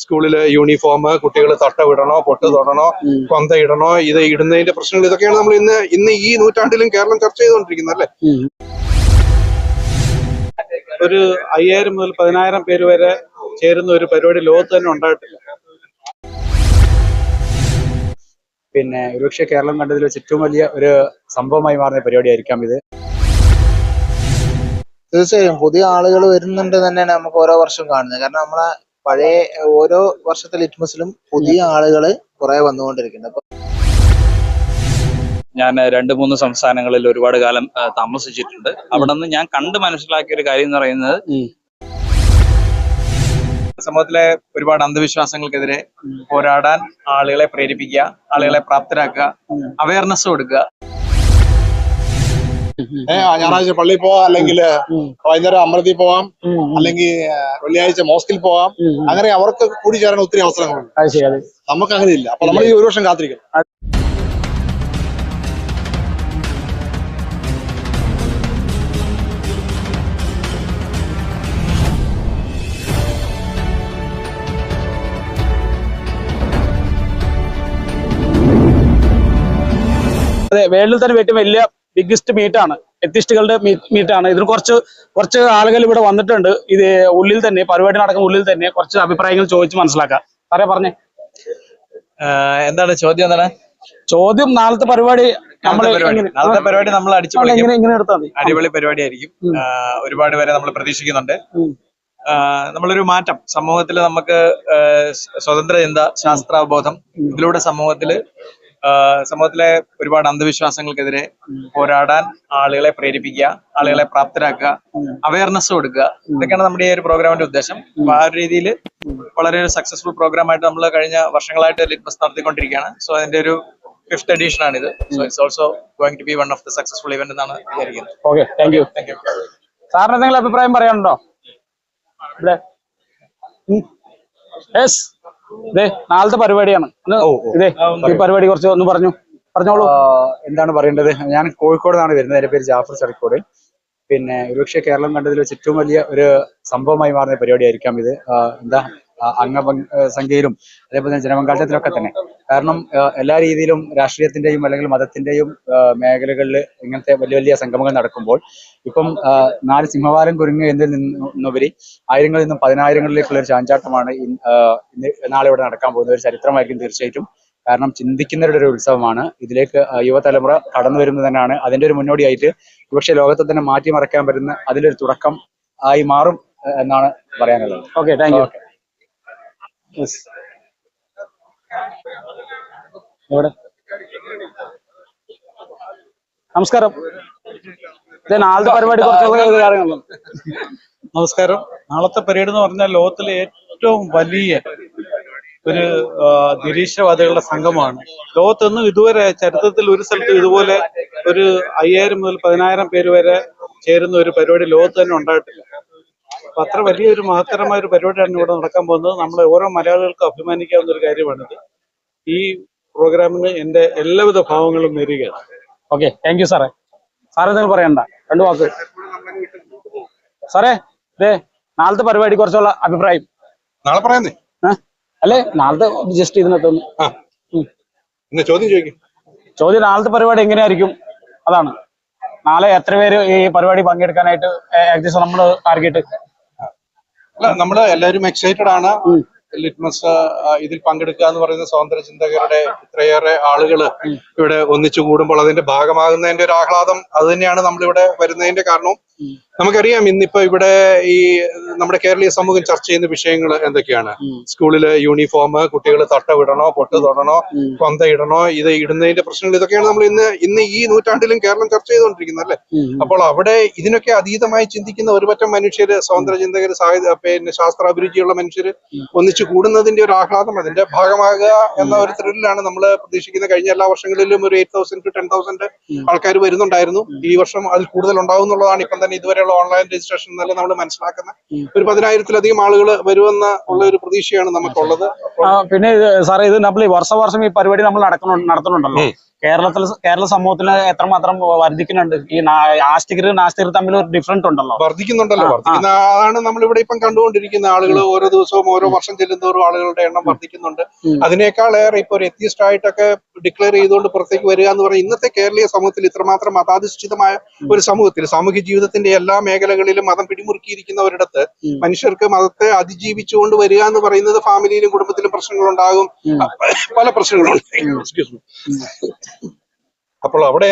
സ്കൂളിൽ യൂണിഫോം കുട്ടികൾ തട്ട വിടണോ പൊട്ട് തൊടണോ കൊന്ത ഇടണോ ഇത് ഇടുന്നതിന്റെ പ്രശ്നങ്ങൾ ഇതൊക്കെയാണ് നമ്മൾ ഇന്ന് ഇന്ന് ഈ നൂറ്റാണ്ടിലും കേരളം ചർച്ച ചെയ്തുകൊണ്ടിരിക്കുന്നത് അല്ലേ? ഒരു അയ്യായിരം മുതൽ പതിനായിരം പേര് വരെ ചേരുന്ന ഒരു പരിപാടി ലോകത്ത് തന്നെ ഉണ്ടായിട്ടില്ല. പിന്നെ ഒരുപക്ഷെ കേരളം കണ്ടതിൽ വെച്ച് ഏറ്റവും വലിയ ഒരു സംഭവമായി മാറുന്ന പരിപാടിയായിരിക്കാം ഇത്. തീർച്ചയായും പുതിയ ആളുകൾ വരുന്നുണ്ട് തന്നെയാണ് നമുക്ക് ഓരോ വർഷവും കാണുന്നത്. കാരണം നമ്മളെ പഴയ ഓരോ വർഷത്തെ ലിറ്റ്മസിലും പുതിയ ആളുകൾ കുറെ വന്നുകൊണ്ടിരിക്കുന്നുണ്ട്. അപ്പൊ ഞാൻ രണ്ട് മൂന്ന് സംസ്ഥാനങ്ങളിൽ ഒരുപാട് കാലം താമസിച്ചിട്ടുണ്ട്. അവിടെ നിന്ന് ഞാൻ കണ്ട് മനസ്സിലാക്കിയ ഒരു കാര്യം എന്ന് പറയുന്നത് സമൂഹത്തിലെ ഒരുപാട് അന്ധവിശ്വാസങ്ങൾക്കെതിരെ പോരാടാൻ ആളുകളെ പ്രേരിപ്പിക്കുക ആളുകളെ പ്രാപ്തരാക്കുക അവയർനെസ് കൊടുക്കുക. ഞായറാഴ്ച പള്ളിയിൽ പോവാം അല്ലെങ്കിൽ വൈകുന്നേരം അമ്പലത്തിൽ പോവാം അല്ലെങ്കിൽ വെള്ളിയാഴ്ച മോസ്കിൽ പോവാം. അങ്ങനെ അവർക്ക് കൂടി ചേരാൻ ഒത്തിരി അവസരങ്ങളുണ്ട്. നമുക്ക് അങ്ങനെ ഇല്ല അപ്പൊ നമ്മൾ ഈ ഒരു വർഷം കാത്തിരിക്കണം. അതെ വേൾഡിൽ തന്നെ ഏറ്റവും വലിയ ബിഗ്ഗസ്റ്റ് മീറ്റ് ആണ്. എത്തിസ്റ്റുകളുടെ മീറ്റ് ആണ്. ഇതിന് കുറച്ച് കുറച്ച് ആളുകൾ ഇവിടെ വന്നിട്ടുണ്ട്. ഇത് ഉള്ളിൽ തന്നെ പരിപാടി നടക്കുന്ന ഉള്ളിൽ തന്നെ കുറച്ച് അഭിപ്രായങ്ങൾ ചോദിച്ച് മനസ്സിലാക്കാം. സാറേ പറഞ്ഞേ. എന്താണ് ചോദ്യം എന്താണ്? ചോദ്യം നാളത്തെ പരിപാടി നാളത്തെ പരിപാടി. നമ്മൾ അടിച്ചു അടിപൊളി പരിപാടി ആയിരിക്കും. ഒരുപാട് പേരെ നമ്മൾ പ്രതീക്ഷിക്കുന്നുണ്ട്. നമ്മളൊരു മാറ്റം. സമൂഹത്തിൽ നമുക്ക് സ്വതന്ത്ര ചിന്ത ശാസ്ത്രാവബോധം ഇതിലൂടെ സമൂഹത്തിൽ ആ, സമൂഹത്തിലെ ഒരുപാട് അന്ധവിശ്വാസങ്ങൾക്കെതിരെ പോരാടാൻ ആളുകളെ പ്രേരിപ്പിക്കുക ആളുകളെ പ്രാപ്തരാക്കുക അവയർനെസ് കൊടുക്കുക. ഇതൊക്കെയാണ് നമ്മുടെ ഈ ഒരു പ്രോഗ്രാമിന്റെ ഉദ്ദേശം. അപ്പൊ ആ ഒരു രീതിയിൽ വളരെ സക്സസ്ഫുൾ പ്രോഗ്രാം ആയിട്ട് നമ്മൾ കഴിഞ്ഞ വർഷങ്ങളായിട്ട് ലിറ്റ്മസ് നടത്തിക്കൊണ്ടിരിക്കുകയാണ്. സോ അതിന്റെ ഒരു ഫിഫ്ത് എഡീഷൻ ആണ് ഇത് so it's also going to be one of the successful event എന്നാണ് വിചാരിക്കുന്നത്. Okay thank you thank you സാറിന് എന്തെങ്കിലും അഭിപ്രായം പറയാനുണ്ടോ? യെസ് ഇതേ നാളത്തെ പരിപാടിയാണ്. ഇതേ ഈ പരിപാടി കുറച്ച് ഒന്ന് പറഞ്ഞു. പറഞ്ഞോളൂ. എന്താണ് പറയേണ്ടത്? ഞാൻ കോഴിക്കോട് നിന്നാണ് വരുന്നത്. എന്റെ പേര് ജാഫർ ചളിക്കോട് പിന്നെ ഒരുപക്ഷെ കേരളം കണ്ടതിൽ വെച്ച് ഏറ്റവും വലിയ ഒരു സംഭവമായി മാറുന്ന പരിപാടിയായിരിക്കാം ഇത്. എന്താ? ആ അംഗ സംഖ്യയിലും അതേപോലെ തന്നെ ജനപങ്കാളിത്തത്തിലൊക്കെ തന്നെ. കാരണം എല്ലാ രീതിയിലും രാഷ്ട്രീയത്തിന്റെയും അല്ലെങ്കിൽ മതത്തിന്റെയും മേഖലകളിൽ ഇങ്ങനത്തെ വലിയ വലിയ സംഗമങ്ങൾ നടക്കുമ്പോൾ ഇപ്പം നാല് സിംഹവാരം കുരുങ്ങ് എന്നതിൽ നിന്നുപരി ആയിരങ്ങളിൽ നിന്നും പതിനായിരങ്ങളിലേക്കുള്ള ഒരു ചാഞ്ചാട്ടമാണ് നാളെ ഇവിടെ നടക്കാൻ പോകുന്ന ഒരു ചരിത്രമായിരിക്കും തീർച്ചയായിട്ടും. കാരണം ചിന്തിക്കുന്നവരുടെ ഒരു ഉത്സവമാണ്. ഇതിലേക്ക് യുവതലമുറ കടന്നു വരുന്നത് തന്നെയാണ്. അതിന്റെ ഒരു മുന്നോടിയായിട്ട് പക്ഷേ ലോകത്തെ തന്നെ മാറ്റിമറിക്കാൻ പറ്റുന്ന അതിലൊരു തുടക്കം ആയി മാറും എന്നാണ് പറയാനുള്ളത്. ഓക്കെ താങ്ക് യു നമസ്കാരം. നാളത്തെ പരിപാടി നമസ്കാരം. നാളത്തെ പരേഡ് എന്ന് പറഞ്ഞാൽ ലോകത്തിലെ ഏറ്റവും വലിയ ഒരു നിരീക്ഷണവാദികളുടെ സംഘമാണ്. ലോകത്തൊന്നും ഇതുവരെ ചരിത്രത്തിൽ ഒരു സ്ഥലത്ത് ഇതുപോലെ ഒരു അയ്യായിരം മുതൽ പതിനായിരം പേര് വരെ ചേരുന്ന ഒരു പരിപാടി ലോകത്ത് തന്നെ ഉണ്ടായിട്ടില്ല. അപ്പൊ അത്ര വലിയൊരു മഹത്തരമായ ഒരു പരിപാടിയാണ് ഇവിടെ നടക്കാൻ പോകുന്നത്. നമ്മളെ ഓരോ മലയാളികൾക്കും അഭിമാനിക്കാവുന്ന ഒരു കാര്യമാണിത്. ഈ പ്രോഗ്രാമിന് എന്റെ എല്ലാവിധ ഭാവങ്ങളും നേരുകയാണ്. ഓക്കെ താങ്ക് യു സാറേ സാറേ എന്തെങ്കിലും പറയണ്ട. രണ്ടു വാക്ക്. സാറേ ദേ നാളത്തെ പരിപാടി കുറച്ചുള്ള അഭിപ്രായം. നാളെ പറയുന്നേ അല്ലെ? നാളത്തെ ജസ്റ്റ് ഇതിനകത്തൊന്ന് ഇന്ന് ചോദ്യം ചോദിക്കും. ചോദ്യം നാളത്തെ പരിപാടി എങ്ങനെയായിരിക്കും? അതാണ്. നാളെ എത്ര പേര് ഈ പരിപാടി പങ്കെടുക്കാനായിട്ട് ഏകദേശം നമ്മൾ ടാർഗറ്റ് അല്ല നമ്മൾ എല്ലാവരും എക്സൈറ്റഡ് ആണ്. ലിറ്റ്മസ് ഇതിൽ പങ്കെടുക്കുക എന്ന് പറയുന്ന സ്വാതന്ത്ര്യ ചിന്തകരുടെ ഇത്രയേറെ ആളുകൾ ഇവിടെ ഒന്നിച്ചു കൂടുമ്പോൾ അതിന്റെ ഭാഗമാകുന്നതിന്റെ ഒരു ആഹ്ലാദം അത് തന്നെയാണ് നമ്മളിവിടെ വരുന്നതിന്റെ കാരണവും. നമുക്കറിയാം ഇന്നിപ്പോ ഇവിടെ ഈ നമ്മുടെ കേരളീയ സമൂഹം ചർച്ച ചെയ്യുന്ന വിഷയങ്ങൾ എന്തൊക്കെയാണ്? സ്കൂളിൽ യൂണിഫോം കുട്ടികൾ തട്ട വിടണോ പൊട്ട് തൊടണോ കൊന്ത ഇടണോ ഇത് ഇടുന്നതിന്റെ പ്രശ്നങ്ങൾ ഇതൊക്കെയാണ് നമ്മൾ ഇന്ന് ഇന്ന് ഈ നൂറ്റാണ്ടിലും കേരളം ചർച്ച ചെയ്തുകൊണ്ടിരിക്കുന്നത് അല്ലേ? അപ്പോൾ അവിടെ ഇതിനൊക്കെ അതീതമായി ചിന്തിക്കുന്ന ഒരുപറ്റം മനുഷ്യര് സ്വാതന്ത്ര്യ ചിന്തകര് സാഹിത്യ പിന്നെ ശാസ്ത്രാഭിരുചിയുള്ള മനുഷ്യര് ഒന്നിച്ചു കൂടുന്നതിന്റെ ഒരു ആഹ്ലാദം അതിന്റെ ഭാഗമാകുക എന്ന ഒരു ത്രില്ലാണ് നമ്മൾ പ്രതീക്ഷിക്കുന്നത്. കഴിഞ്ഞ എല്ലാ വർഷങ്ങളിലും ഒരു eight thousand to ten thousand ആൾക്കാർ വരുന്നുണ്ടായിരുന്നു. ഈ വർഷം അതിൽ കൂടുതൽ ഉണ്ടാവും എന്നുള്ളതാണ് ഇപ്പം തന്നെ ഇതുവരെയുള്ള ഓൺലൈൻ രജിസ്ട്രേഷൻ എന്നല്ല നമ്മൾ മനസ്സിലാക്കുന്ന. ഒരു പതിനായിരത്തിലധികം ആളുകൾ വരുമെന്ന ഉള്ള ഒരു പ്രതീക്ഷയാണ് നമുക്കുള്ളത്. പിന്നെ സാറേ ഇത് നമ്മൾ ഈ വർഷ വർഷം ഈ പരിപാടി നമ്മൾ നടക്കുന്നുണ്ട് നടത്തുന്നുണ്ടല്ലോ. കേരളത്തിൽ കേരള സമൂഹത്തിൽ എത്രമാത്രം വർദ്ധിക്കുന്നുണ്ട്? ഈ ആസ്തികരും ആസ്തികർ നാസ്തികർ തമ്മിൽ ഒരു ഡിഫറന്റ് ഉണ്ടല്ലോ. വർദ്ധിക്കുന്നുണ്ടല്ലോ. വർദ്ധിക്കുന്ന അതാണ് നമ്മൾ ഇവിടെ ഇപ്പം കണ്ടുകൊണ്ടിരിക്കുന്ന ആളുകൾ ഓരോ ദിവസവും ഓരോ വർഷം ചെല്ലുന്നതോറും ആളുകളുടെ എണ്ണം വർദ്ധിക്കുന്നുണ്ട്. അതിനേക്കാൾ ഏറെ ഇപ്പൊ ഒരു എത്തിയസ്റ്റ് ആയിട്ടൊക്കെ ഡിക്ലെയർ ചെയ്തുകൊണ്ട് പുറത്തേക്ക് വരിക എന്ന് പറയുന്നത് ഇന്നത്തെ കേരളീയ സമൂഹത്തിൽ ഇത്രമാത്രം മതാധിഷ്ഠിതമായ ഒരു സമൂഹത്തിൽ സാമൂഹ്യ ജീവിതത്തിന്റെ എല്ലാ മേഖലകളിലും മതം പിടിമുറുക്കിയിരിക്കുന്ന ഒരിടത്ത് മനുഷ്യർക്ക് മതത്തെ അതിജീവിച്ചുകൊണ്ട് വരിക എന്ന് പറയുന്നത് ഫാമിലിയിലും കുടുംബത്തിലും പ്രശ്നങ്ങളുണ്ടാകും. ഉണ്ടാകും പല പ്രശ്നങ്ങളും. അപ്പോൾ അവിടെ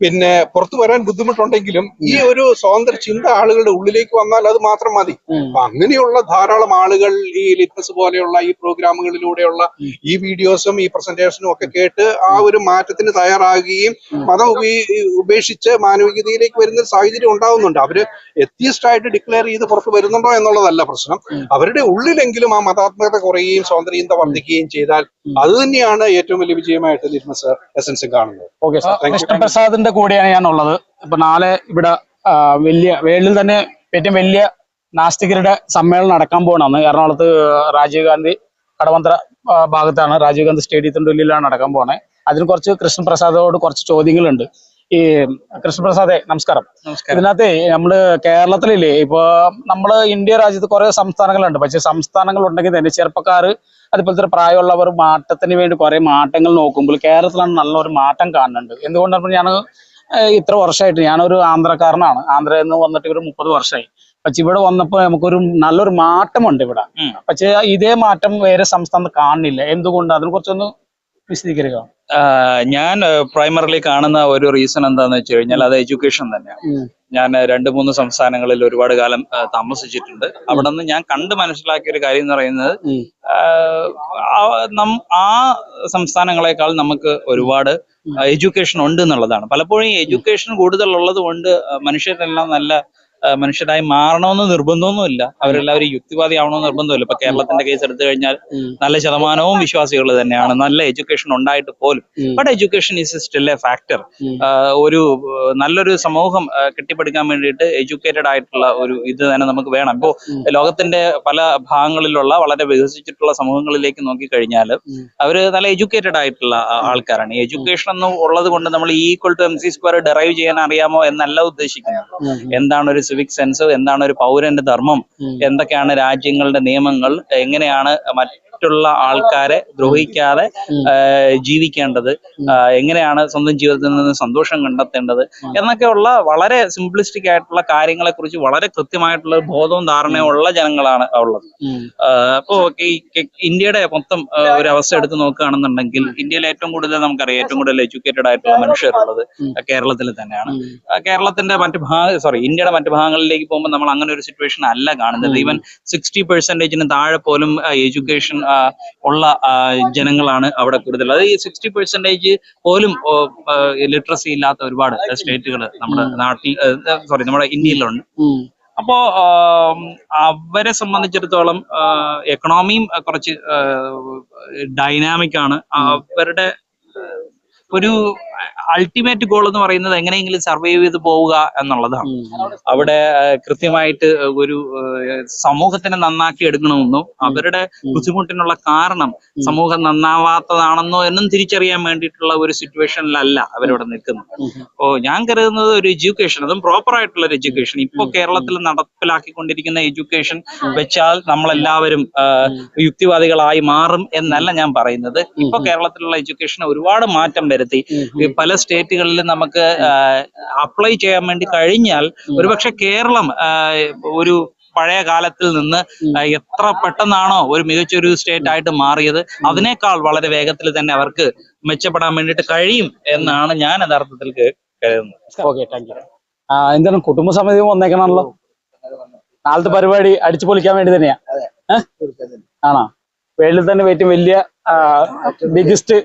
പിന്നെ പുറത്തു വരാൻ ബുദ്ധിമുട്ടുണ്ടെങ്കിലും ഈ ഒരു സ്വതന്ത്ര ചിന്ത ആളുകളുടെ ഉള്ളിലേക്ക് വന്നാൽ അത് മാത്രം മതി. അങ്ങനെയുള്ള ധാരാളം ആളുകൾ ഈ ലിറ്റസ് പോലെയുള്ള ഈ പ്രോഗ്രാമുകളിലൂടെയുള്ള ഈ വീഡിയോസും ഈ പ്രസന്റേഷനും ഒക്കെ കേട്ട് ആ ഒരു മാറ്റത്തിന് തയ്യാറാകുകയും മതം ഉപേക്ഷിച്ച് മാനവികതയിലേക്ക് വരുന്ന ഒരു സാഹചര്യം ഉണ്ടാവുന്നുണ്ട് അവർ എത്തിയസ്റ്റ് ആയിട്ട് ഡിക്ലെയർ ചെയ്ത് പുറത്ത് വരുന്നുണ്ടോ എന്നുള്ളതല്ല പ്രശ്നം. അവരുടെ ഉള്ളിലെങ്കിലും ആ മതാത്മകത കുറയുകയും സ്വാതന്ത്ര്യത വർദ്ധിക്കുകയും ചെയ്താൽ അത് തന്നെയാണ് ഏറ്റവും വലിയ വിജയമായിട്ട് ലിറ്റ്മസ് എസൻസ് കാണുന്നത്. Okay sir. You. കൂടെയാണ് ഞാൻ ഉള്ളത് ഇപ്പൊ നാളെ ഇവിടെ വലിയ വേൾഡിൽ തന്നെ ഏറ്റവും വലിയ നാസ്തികരുടെ സമ്മേളനം നടക്കാൻ പോകണമെന്ന് എറണാകുളത്ത് രാജീവ് ഗാന്ധി കടവന്ത്ര ഭാഗത്താണ് രാജീവ് ഗാന്ധി സ്റ്റേഡിയത്തിന്റെ ഉള്ളിലാണ് നടക്കാൻ പോണേ. അതിന് കുറച്ച് കൃഷ്ണപ്രസാദോട് കുറച്ച് ചോദ്യങ്ങളുണ്ട്. ഈ കൃഷ്ണപ്രസാദെ നമസ്കാരം. ഇതിനകത്ത് നമ്മൾ കേരളത്തിലില്ലേ ഇപ്പൊ നമ്മൾ ഇന്ത്യ രാജ്യത്ത് കുറെ സംസ്ഥാനങ്ങളുണ്ട്. പക്ഷെ സംസ്ഥാനങ്ങൾ ഉണ്ടെങ്കിൽ തന്നെ ചെറുപ്പക്കാർ അതുപോലത്തെ തന്നെ പ്രായമുള്ളവർ മാറ്റത്തിന് വേണ്ടി കുറെ മാറ്റങ്ങൾ നോക്കുമ്പോൾ കേരളത്തിലാണ് നല്ലൊരു മാറ്റം കാണുന്നുണ്ട്. എന്തുകൊണ്ടാണ് ഞാൻ ഇത്ര വർഷമായിട്ട് ഞാനൊരു ആന്ധ്രക്കാരനാണ്. ആന്ധ്രയിൽ നിന്ന് വന്നിട്ട് ഒരു മുപ്പത് വർഷമായി പക്ഷെ ഇവിടെ വന്നപ്പോൾ നമുക്കൊരു നല്ലൊരു മാറ്റമുണ്ട് ഇവിടെ. പക്ഷെ ഇതേ മാറ്റം വേറെ സംസ്ഥാനത്ത് കാണുന്നില്ല. എന്തുകൊണ്ട്? അതിനെ കുറിച്ചൊന്ന് വിശദീകരിക്കുക ആഹ് ഞാൻ പ്രൈമറിലി കാണുന്ന ഒരു റീസൺ എന്താന്ന് വെച്ച് കഴിഞ്ഞാൽ അത് എഡ്യൂക്കേഷൻ തന്നെയാണ്. ഞാൻ രണ്ട് മൂന്ന് സംസ്ഥാനങ്ങളിൽ ഒരുപാട് കാലം താമസിച്ചിട്ടുണ്ട്. അവിടെ നിന്ന് ഞാൻ കണ്ട് മനസ്സിലാക്കിയ ഒരു കാര്യം എന്ന് പറയുന്നത്. ആ- നം- ആ സംസ്ഥാനങ്ങളെക്കാൾ നമുക്ക് ഒരുപാട് എഡ്യൂക്കേഷൻ ഉണ്ട് എന്നുള്ളതാണ്. പലപ്പോഴും ഈ എഡ്യൂക്കേഷൻ കൂടുതൽ ഉള്ളത് കൊണ്ട് മനുഷ്യരെല്ലാം നല്ല മനുഷ്യരായി മാറണമെന്ന് നിർബന്ധമൊന്നുമില്ല. അവരെല്ലാവരും യുക്തിവാദി ആവണമെന്ന് നിർബന്ധമില്ല. ഇപ്പൊ കേരളത്തിന്റെ കേസ് എടുത്തു കഴിഞ്ഞാൽ നല്ല ശതമാനവും വിശ്വാസികൾ തന്നെയാണ്. നല്ല എഡ്യൂക്കേഷൻ ഉണ്ടായിട്ട് പോലും. But education is still a factor ഒരു നല്ലൊരു സമൂഹം കെട്ടിപ്പടുക്കാൻ വേണ്ടിയിട്ട് എഡ്യൂക്കേറ്റഡ് ആയിട്ടുള്ള ഒരു ഇത് തന്നെ നമുക്ക് വേണം. ഇപ്പോ ലോകത്തിന്റെ പല ഭാഗങ്ങളിലുള്ള വളരെ വികസിച്ചിട്ടുള്ള സമൂഹങ്ങളിലേക്ക് നോക്കിക്കഴിഞ്ഞാൽ. അവർ നല്ല എഡ്യൂക്കേറ്റഡ് ആയിട്ടുള്ള ആൾക്കാരാണ്. എഡ്യൂക്കേഷൻ എന്ന് ഉള്ളത് കൊണ്ട് നമ്മൾ equal to M C square derive ചെയ്യാൻ അറിയാമോ എന്നല്ല ഉദ്ദേശിക്കുന്നത്. എന്താണ് ഒരു സിവിക് സെൻസ് എന്താണ് ഒരു പൗരന്റെ ധർമ്മം എന്തൊക്കെയാണ് രാജ്യങ്ങളുടെ നിയമങ്ങൾ എങ്ങനെയാണ് മറ്റുള്ള ആൾക്കാരെ ദ്രോഹിക്കാതെ ജീവിക്കേണ്ടത് എങ്ങനെയാണ് സ്വന്തം ജീവിതത്തിൽ നിന്ന് സന്തോഷം കണ്ടെത്തേണ്ടത് എന്നൊക്കെയുള്ള വളരെ സിംപ്ലിസ്റ്റിക് ആയിട്ടുള്ള കാര്യങ്ങളെ കുറിച്ച് വളരെ കൃത്യമായിട്ടുള്ള ബോധവും ധാരണയും ഉള്ള ജനങ്ങളാണ് ഉള്ളത്. അപ്പോ ഈ ഇന്ത്യയുടെ മൊത്തം ഒരു അവസ്ഥ എടുത്ത് നോക്കുകയാണെന്നുണ്ടെങ്കിൽ ഇന്ത്യയിൽ ഏറ്റവും കൂടുതൽ നമുക്കറിയാം ഏറ്റവും കൂടുതൽ എഡ്യൂക്കേറ്റഡ് ആയിട്ടുള്ള മനുഷ്യരുള്ളത് ഉള്ളത് കേരളത്തിൽ തന്നെയാണ്. കേരളത്തിന്റെ മറ്റു ഭാഗ സോറി ഇന്ത്യയുടെ മറ്റു ഭാഗങ്ങളിലേക്ക് പോകുമ്പോൾ നമ്മൾ അങ്ങനെ ഒരു സിറ്റുവേഷൻ അല്ല കാണുന്നത്. ഈവൻ സിക്സ്റ്റി പെർസെന്റേജിന് താഴെ പോലും എഡ്യൂക്കേഷൻ ഉള്ള ജനങ്ങളാണ് അവിടെ കൂടുതൽ. അത് ഈ സിക്സ്റ്റി പെർസെന്റേജ് പോലും ലിറ്ററസി ഇല്ലാത്ത ഒരുപാട് സ്റ്റേറ്റുകൾ നമ്മുടെ നാട്ടിൽ സോറി നമ്മുടെ ഇന്ത്യയിലുണ്ട്. അപ്പോ അവരെ സംബന്ധിച്ചിടത്തോളം എക്കണോമിയും കുറച്ച് ഡൈനാമിക് ആണ്. അവരുടെ ഒരു അൾട്ടിമേറ്റ് ഗോൾ എന്ന് പറയുന്നത് എങ്ങനെയെങ്കിലും സർവൈവ് ചെയ്ത് പോവുക എന്നുള്ളതാണ്. അവിടെ കൃത്യമായിട്ട് ഒരു സമൂഹത്തിനെ നന്നാക്കി എടുക്കണമെന്നും അവരുടെ ബുദ്ധിമുട്ടിനുള്ള കാരണം സമൂഹം നന്നാവാത്തതാണെന്നോ എന്നും തിരിച്ചറിയാൻ വേണ്ടിയിട്ടുള്ള ഒരു സിറ്റുവേഷനിലല്ല അവരവിടെ നിൽക്കുന്നത്. അപ്പോ ഞാൻ കരുതുന്നത് ഒരു എഡ്യൂക്കേഷൻ അതും പ്രോപ്പർ ആയിട്ടുള്ള ഒരു എഡ്യൂക്കേഷൻ ഇപ്പോ കേരളത്തിൽ നടപ്പിലാക്കിക്കൊണ്ടിരിക്കുന്ന എഡ്യൂക്കേഷൻ വെച്ചാൽ നമ്മളെല്ലാവരും യുക്തിവാദികളായി മാറും എന്നല്ല ഞാൻ പറയുന്നത്. ഇപ്പൊ കേരളത്തിലുള്ള എഡ്യൂക്കേഷൻ ഒരുപാട് മാറ്റം വരുത്തി. പല സ്റ്റേറ്റുകളിലും നമുക്ക് അപ്ലൈ ചെയ്യാൻ വേണ്ടി കഴിഞ്ഞാൽ ഒരുപക്ഷെ കേരളം ഒരു പഴയ കാലത്തിൽ നിന്ന് എത്ര പെട്ടെന്നാണോ ഒരു മികച്ചൊരു സ്റ്റേറ്റ് ആയിട്ട് മാറിയത് അതിനേക്കാൾ വളരെ വേഗത്തിൽ തന്നെ അവർക്ക് മെച്ചപ്പെടാൻ വേണ്ടിയിട്ട് കഴിയും എന്നാണ് ഞാൻ യഥാർത്ഥത്തിൽ എന്തായാലും കരുതുന്നത്. ഓക്കെ താങ്ക് യു ആ എന്താണ് കുടുംബസമിതി വന്നേക്കണല്ലോ നാളത്തെ പരിപാടി അടിച്ചു പൊളിക്കാൻ വേണ്ടി തന്നെയാ? ആണോ? വേൾഡിൽ തന്നെ ഏറ്റവും വലിയ ബിഗസ്റ്റ്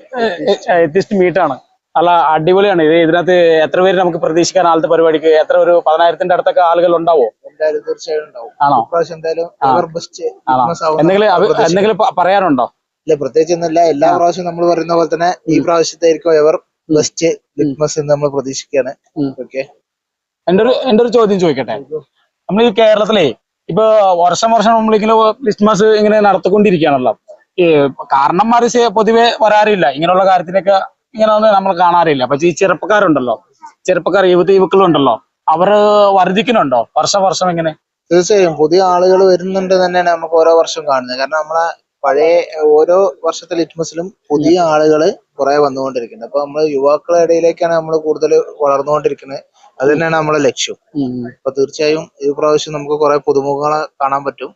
എത്തിസ്റ്റ് മീറ്റാണ് അല്ല അടിപൊളിയാണ്. ഇത് ഇതിനകത്ത് എത്ര പേര് നമുക്ക് പ്രതീക്ഷിക്കാൻ ആളത്തെ പരിപാടിക്ക്? എത്ര ഒരു പതിനായിരത്തിന്റെ അടുത്തൊക്കെ ആളുകൾ ഉണ്ടാവോ? ആണോ? എന്തെങ്കിലും പറയാനുണ്ടോ? ഇല്ല പ്രത്യേകിച്ച് ഒന്നുമില്ല എല്ലാ പ്രാവശ്യം നമ്മൾ പറയുന്ന പോലെ തന്നെ ഈ പ്രാവശ്യത്തായിരിക്കും എവർ ബെസ്റ്റ് ലിറ്റ്മസ് എന്ന് നമ്മൾ പ്രതീക്ഷിക്കുകയാണ്. ഓക്കെ എന്റെ ഒരു എന്റെ ഒരു ചോദ്യം ചോദിക്കട്ടെ? നമ്മൾ ഈ കേരളത്തിലെ ഇപ്പൊ വർഷം വർഷം നമ്മളിങ്ങനെ ക്രിസ്മസ് ഇങ്ങനെ നടത്തിക്കൊണ്ടിരിക്കുകയാണല്ലോ. ഈ കാരണന്മാര് ശ- പൊതുവെ വരാറില്ല. ഇങ്ങനെയുള്ള കാര്യത്തിനൊക്കെ ഇങ്ങനെ ഒന്നും നമ്മൾ കാണാറില്ല. പക്ഷേ ഈ ചെറുപ്പക്കാരുണ്ടല്ലോ. ചെറുപ്പക്കാർ യുവതി യുവക്കളുണ്ടല്ലോ. അവർ വർദ്ധിക്കുന്നുണ്ടോ വർഷം വർഷം ഇങ്ങനെ? തീർച്ചയായും. പുതിയ ആളുകൾ വരുന്നുണ്ട് തന്നെയാണ് നമുക്ക് ഓരോ വർഷം കാണുന്നത്. കാരണം നമ്മളെ പഴയ ഓരോ വർഷത്തെ ലിറ്റ്മസിലും പുതിയ ആളുകൾ കുറെ വന്നുകൊണ്ടിരിക്കുന്നത് അപ്പൊ നമ്മൾ യുവാക്കളുടെ ഇടയിലേക്കാണ് നമ്മൾ കൂടുതൽ വളർന്നുകൊണ്ടിരിക്കുന്നത്. അത് തന്നെയാണ് നമ്മളെ ലക്ഷ്യം. അപ്പൊ തീർച്ചയായും ഈ പ്രാവശ്യം നമുക്ക് കുറെ പുതുമുഖങ്ങളെ കാണാൻ പറ്റും.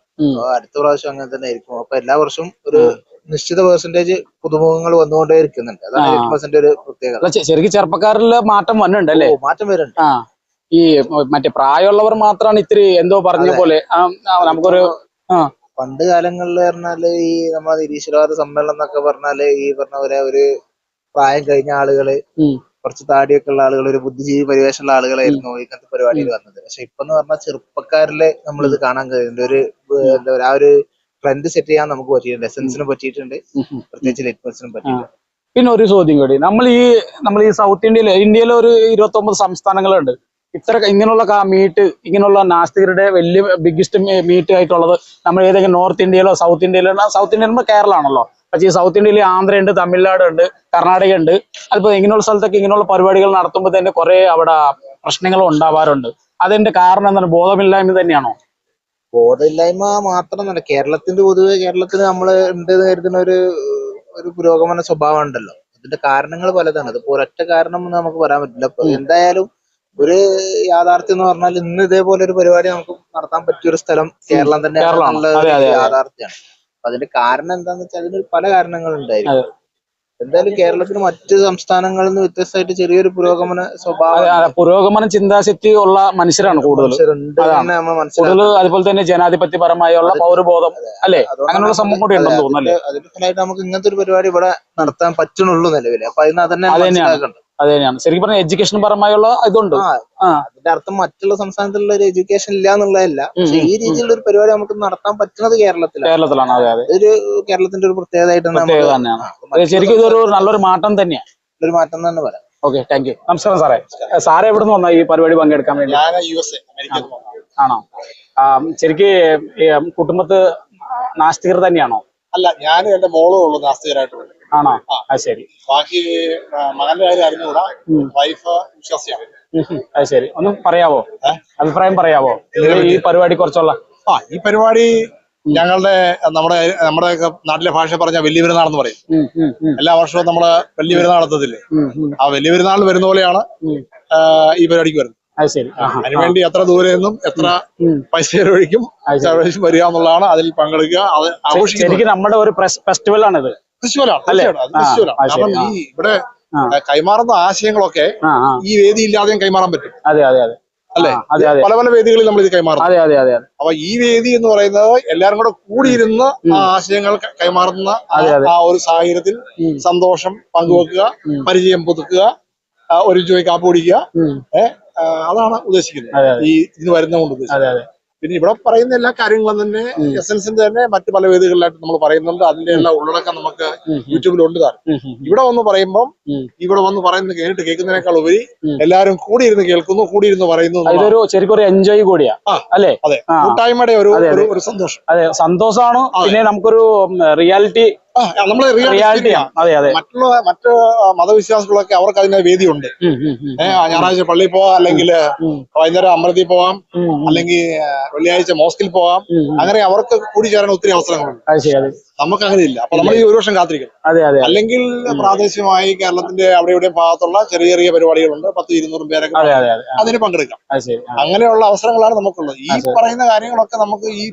അടുത്ത പ്രാവശ്യം അങ്ങനെ തന്നെ ആയിരിക്കും. അപ്പൊ എല്ലാ വർഷവും ഒരു നിശ്ചിത പെർസെന്റേജ് പുതുമുഖങ്ങൾ വന്നുകൊണ്ടേ ഇരിക്കുന്നുണ്ട്. അതാണ്. ലിറ്റ്മസിന്റെ ഒരു പ്രത്യേകത. ശരിക്കും ചെറുപ്പക്കാരിൽ മാറ്റം വന്നിട്ടുണ്ട് അല്ലേ? മാറ്റം വരുന്നുണ്ട്. ഈ മറ്റേ പ്രായമുള്ളവർ മാത്രമാണ് ഇത്തിരി എന്തോ പറഞ്ഞ പോലെ. നമുക്കൊരു പണ്ട് കാലങ്ങളിൽ പറഞ്ഞാൽ ഈ നമ്മളെ നിരീശ്വരവാദ സമ്മേളനം എന്നൊക്കെ പറഞ്ഞാൽ ഈ പറഞ്ഞ പോലെ ഒരു പ്രായം കഴിഞ്ഞ ആളുകൾ കുറച്ച് താടിയൊക്കെ ഉള്ള ആളുകൾ ഒരു ബുദ്ധിജീവി പരിവേഷമുള്ള ആളുകളായിരുന്നു ഇങ്ങനത്തെ പരിപാടിയിൽ വന്നത്. പക്ഷെ ഇപ്പൊ എന്ന് പറഞ്ഞാൽ ചെറുപ്പക്കാരിലെ നമ്മളിത് കാണാൻ കഴിയുന്നുണ്ട്. ഒരു എന്താ പറയാ ആ ഒരു ട്രെൻഡ് സെറ്റ് ചെയ്യാൻ നമുക്ക് പറ്റിയിട്ടുണ്ട്. എസെൻസിനും പറ്റിയിട്ടുണ്ട്. പ്രത്യേകിച്ച് ലിറ്റ്മസിനും പറ്റിയിട്ടുണ്ട്. പിന്നെ ഒരു ചോദ്യം കൂടി. നമ്മൾ ഈ നമ്മൾ ഈ സൗത്ത് ഇന്ത്യയിൽ ഇന്ത്യയിൽ ഒരു ഇരുപത്തി ഒമ്പത് സംസ്ഥാനങ്ങളുണ്ട്. ഇത്ര ഇങ്ങനെയുള്ള മീറ്റ് ഇങ്ങനെയുള്ള നാസ്തികരുടെ വലിയ ബിഗ്ഗസ്റ്റ് മീറ്റ് ആയിട്ടുള്ളത് നമ്മൾ ഏതെങ്കിലും നോർത്ത് ഇന്ത്യയിലോ സൗത്ത് ഇന്ത്യയിലോ സൗത്ത് ഇന്ത്യ നമ്മൾ കേരള ആണല്ലോ പക്ഷേ ഈ സൗത്ത് ഇന്ത്യയിൽ ആന്ധ്രയുണ്ട് തമിഴ്നാട് ഉണ്ട് കർണാടക ഉണ്ട് അതിപ്പോ ഇങ്ങനെയുള്ള സ്ഥലത്തൊക്കെ ഇങ്ങനെയുള്ള പരിപാടികൾ നടത്തുമ്പോൾ തന്നെ കുറെ അവിടെ പ്രശ്നങ്ങൾ ഉണ്ടാവാറുണ്ട്. അതിന്റെ കാരണം എന്താണ് ബോധമില്ലായ്മ തന്നെയാണോ? ബോധമില്ലായ്മ മാത്രമല്ല കേരളത്തിന്റെ പൊതുവെ കേരളത്തിൽ നമ്മൾ ഉണ്ട് കരുതുന്ന ഒരു ഒരു പുരോഗമന സ്വഭാവം ഉണ്ടല്ലോ. ഇതിന്റെ കാരണങ്ങൾ പലതാണ്. അതിപ്പോ ഒരൊറ്റ കാരണം എന്ന് നമുക്ക് പറയാൻ പറ്റില്ല. ഇപ്പൊ എന്തായാലും ഒരു യാഥാർത്ഥ്യം എന്ന് പറഞ്ഞാൽ ഇന്ന് ഇതേപോലെ ഒരു പരിപാടി നമുക്ക് നടത്താൻ പറ്റിയ ഒരു സ്ഥലം കേരളം തന്നെ. യാഥാർത്ഥ്യമാണ്. അപ്പൊ അതിന്റെ കാരണം എന്താന്ന് വെച്ചാൽ അതിന് പല കാരണങ്ങളുണ്ടായിരിക്കും. എന്തായാലും കേരളത്തിന് മറ്റ് സംസ്ഥാനങ്ങളിൽ നിന്ന് വ്യത്യസ്തമായിട്ട് ചെറിയൊരു പുരോഗമന സ്വഭാവം പുരോഗമന ചിന്താശക്തി ഉള്ള മനുഷ്യരാണ് കൂടുതൽ കൂടുതൽ അതുപോലെ തന്നെ ജനാധിപത്യപരമായുള്ള പൗരബോധം അല്ലെ? അങ്ങനെയുള്ള സംഭവം കൂടി ഉണ്ടെന്ന് തോന്നുന്നു ഫലമായിട്ട് നമുക്ക് ഇങ്ങനത്തെ ഒരു പരിപാടി ഇവിടെ നടത്താൻ പറ്റുന്നുള്ളൂ നിലവിൽ അപ്പൊ അതിന് അതന്നെ. മനസ്സിലാക്കണ്ട അത് തന്നെയാണ് ശരിക്കും പറഞ്ഞാൽ എഡ്യൂക്കേഷൻ പരമായുള്ള ഇതുണ്ട്. അതിന്റെ അർത്ഥം മറ്റുള്ള സംസ്ഥാനത്തുള്ള ഒരു എഡ്യൂക്കേഷൻ ഇല്ല എന്നുള്ളതല്ല പക്ഷെ ഈ രീതിയിലുള്ള ഒരു പരിപാടി നമുക്ക് നടത്താൻ പറ്റുന്നത് കേരളത്തിലാണ്. കേരളത്തിലാണ്. അതെ അതെ. ഒരു കേരളത്തിന്റെ ഒരു പ്രത്യേകത ശരിക്കും ഇതൊരു നല്ലൊരു മാറ്റം തന്നെയാണ്. ഒരു മാറ്റം തന്നെ പറയാം. ഓക്കെ താങ്ക് യു നമസ്കാരം സാറേ. സാറെ എവിടെ നിന്ന് വന്നാ ഈ പരിപാടി പങ്കെടുക്കാൻ വേണ്ടി? ആണോ? ശരിക്കും കുടുംബത്ത് നാസ്തികർ തന്നെയാണോ? അല്ല ഞാനും എന്റെ മോളും ഉള്ളു നാസ്തികരായിട്ട് ആണോ? ആ. ശരി. ബാക്കി മകന്റെ കാര്യം അറിഞ്ഞുകൂടാ. വൈഫ് വിശ്വാസിയാണ്. അത് ശരി. ഒന്ന് പറയാവോ? അഭിപ്രായം പറയാവോ? ഈ പരിപാടി കുറച്ചുള്ള. ആ ഈ പരിപാടി ഞങ്ങളുടെ നമ്മുടെ നമ്മുടെ നാട്ടിലെ ഭാഷ പറഞ്ഞ വലിയ പെരുന്നാൾ എന്ന് പറയും എല്ലാ വർഷവും നമ്മൾ വലിയ പെരുന്നാൾ നടത്തത്തില്ലേ ആ വലിയ പെരുന്നാൾ വരുന്ന പോലെയാണ് ഈ പരിപാടിക്ക് വരുന്നത്. അത് ശരി. അതിനുവേണ്ടി എത്ര ദൂരെ നിന്നും എത്ര. പൈസ ചെലവഴിക്കും ചെലവഴിച്ച് വരിക എന്നുള്ളതാണ് അതിൽ പങ്കെടുക്കുക. അത് ആഘോഷിക്കുന്നത് നമ്മുടെ ഒരു ഫെസ്റ്റിവൽ ആണിത്. ഫെസ്റ്റിവലാണ് കാരണം ഈ ഇവിടെ കൈമാറുന്ന ആശയങ്ങളൊക്കെ ഈ വേദി ഇല്ലാതെയും കൈമാറാൻ പറ്റും. അതെ അതെ അതെ. അല്ലേ? പല പല വേദികളിൽ നമ്മൾ ഇത് കൈമാറും അതെ അതെ അതെ അപ്പൊ ഈ വേദി എന്ന് പറയുന്നത് എല്ലാരും കൂടെ കൂടിയിരുന്ന് ആ ആശയങ്ങൾ കൈമാറുന്ന ആ- ഒരു സാഹചര്യത്തിൽ സന്തോഷം പങ്കുവെക്കുക. പരിചയം പുതുക്കുക ഒരു ചോയ് കാപ്പ് കുടിക്കുക ഏഹ് അതാണ് ഉദ്ദേശിക്കുന്നത്. ഈ ഇത് വരുന്നതുകൊണ്ട് ഉദ്ദേശിക്കുന്നത്. പിന്നെ ഇവിടെ പറയുന്ന എല്ലാ കാര്യങ്ങളും തന്നെ എസൻസിന്റെ തന്നെ മറ്റു പല വേദികളിലായിട്ട് നമ്മൾ പറയുന്നുണ്ട്. അതിന്റെ എല്ലാ ഉള്ളടക്കം നമുക്ക്. യൂട്യൂബിലുണ്ട് ഉം, ഇവിടെ വന്ന് പറയുമ്പോൾ. ഇവിടെ വന്ന് പറയുന്നത് കേട്ട് കേൾക്കുന്നതിനേക്കാൾ ഉപരി എല്ലാരും എല്ലാവരും കൂടിയിരുന്ന് കേൾക്കുന്നു കൂടിയിരുന്ന് പറയുന്നു ആ, എന്നുള്ളതാണ്. ഇതൊരു ശരിക്കും ഒരു എൻജോയ് കൂടിയാ. അല്ലേ? അതെ. കൂട്ടായ്മയുടെ ഒരു ഒരു- സന്തോഷം. അതെ സന്തോഷമാണ് പിന്നെ നമുക്കൊരു റിയാലിറ്റി നമ്മൾ റിയാലിറ്റിയാണ് റിയാലിറ്റി അതെ അതെ. മറ്റുള്ള മറ്റ് മതവിശ്വാസികളൊക്കെ അവർക്ക് അതിന് വേദിയുണ്ട്. ഞായറാഴ്ച പള്ളിയിൽ പോവാം അല്ലെങ്കിൽ വൈകുന്നേരം അമ്പലത്തിൽ പോവാം അല്ലെങ്കിൽ വെള്ളിയാഴ്ച മോസ്കിൽ പോവാം. അങ്ങനെ അവർക്ക് കൂടി ചേരാൻ ഒത്തിരി അവസരങ്ങളുണ്ട്. നമുക്ക് അങ്ങനെ ഇല്ല. അപ്പൊ നമ്മൾ ഈ ഒരു വർഷം അതെ അല്ലെങ്കിൽ പ്രാദേശികമായി കേരളത്തിന്റെ അവിടെ ഇവിടെ ഭാഗത്തുള്ള ചെറിയ ചെറിയ പരിപാടികളുണ്ട്. പത്ത് ഇരുന്നൂറും പേരൊക്കെ അതെ അതെ അതെ. അതിന് പങ്കെടുക്കാം. അങ്ങനെയുള്ള അവസരങ്ങളാണ് നമുക്കുള്ളത്. ഈ. പറയുന്ന കാര്യങ്ങളൊക്കെ നമുക്ക് ഈ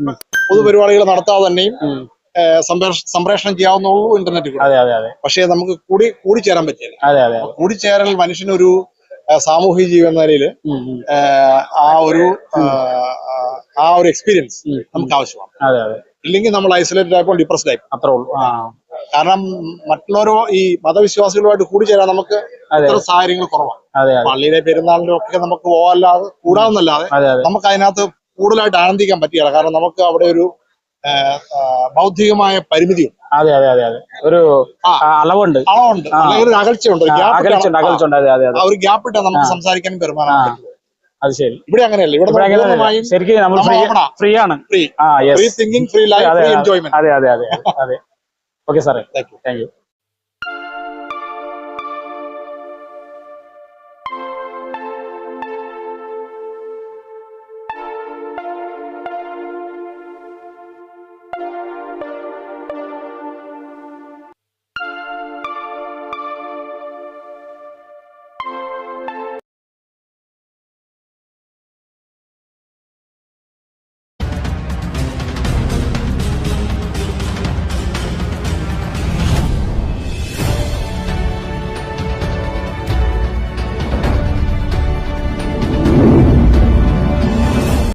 പൊതുപരിപാടികൾ നടത്താതെ തന്നെയും സംപ്രേഷണം ചെയ്യാവുന്നുള്ളൂ ഇന്റർനെറ്റ് കൂടെ. അതെ അതെ അതെ. പക്ഷേ നമുക്ക് കൂടി കൂടിച്ചേരാൻ പറ്റില്ല. അതെ അതെ കൂടിച്ചേരൽ മനുഷ്യനൊരു സാമൂഹ്യ സാമൂഹിക ജീവി എന്ന നിലയിൽ. ആ ഒരു ആ ഒരു എക്സ്പീരിയൻസ് നമുക്ക് ആവശ്യമാണ്. അതെ അതെ. ഇല്ലെങ്കിൽ നമ്മൾ ഐസൊലേറ്റഡ് ആയപ്പോൾ ഡിപ്രസ്ഡ് ആയി അത്രേ ഉള്ളൂ. കാരണം മറ്റുള്ളവരോ ഈ മതവിശ്വാസികളുമായിട്ട് കൂടിച്ചേരാൻ നമുക്ക് സാഹചര്യങ്ങൾ കുറവാണ്. പള്ളിയിലെ പെരുന്നാളിലും ഒക്കെ നമുക്ക് പോകാല്ലാതെ കൂടാന്നല്ലാതെ നമുക്ക് അതിനകത്ത് കൂടുതലായിട്ട് ആനന്ദിക്കാൻ പറ്റില്ല കാരണം നമുക്ക് അവിടെ ഒരു ബൗദ്ധികമായ പരിമിതിയുണ്ട്. അതെ അതെ അതെ അതെ. ഒരു അളവുണ്ട്. അളവുണ്ട്. ഒരു അകൽച്ചയുണ്ട്. അകൽച്ചുണ്ട് അകൽച്ചുണ്ട് അതെ അതെ ഒരു ഗ്യാപ്പ് ഇട്ടാൽ നമുക്ക് സംസാരിക്കാൻ സംസാരിക്കാനും ആ. അത് ശരി. ഇവിടെ അങ്ങനെയല്ല. ഇവിടെ ശരിക്കും നമ്മൾ ഫ്രീ ആണ് ഫ്രീ. ആ free yes thinking free life free enjoyment അതെ. അതെ അതെ അതെ ഓക്കെ സാറേ. Thank you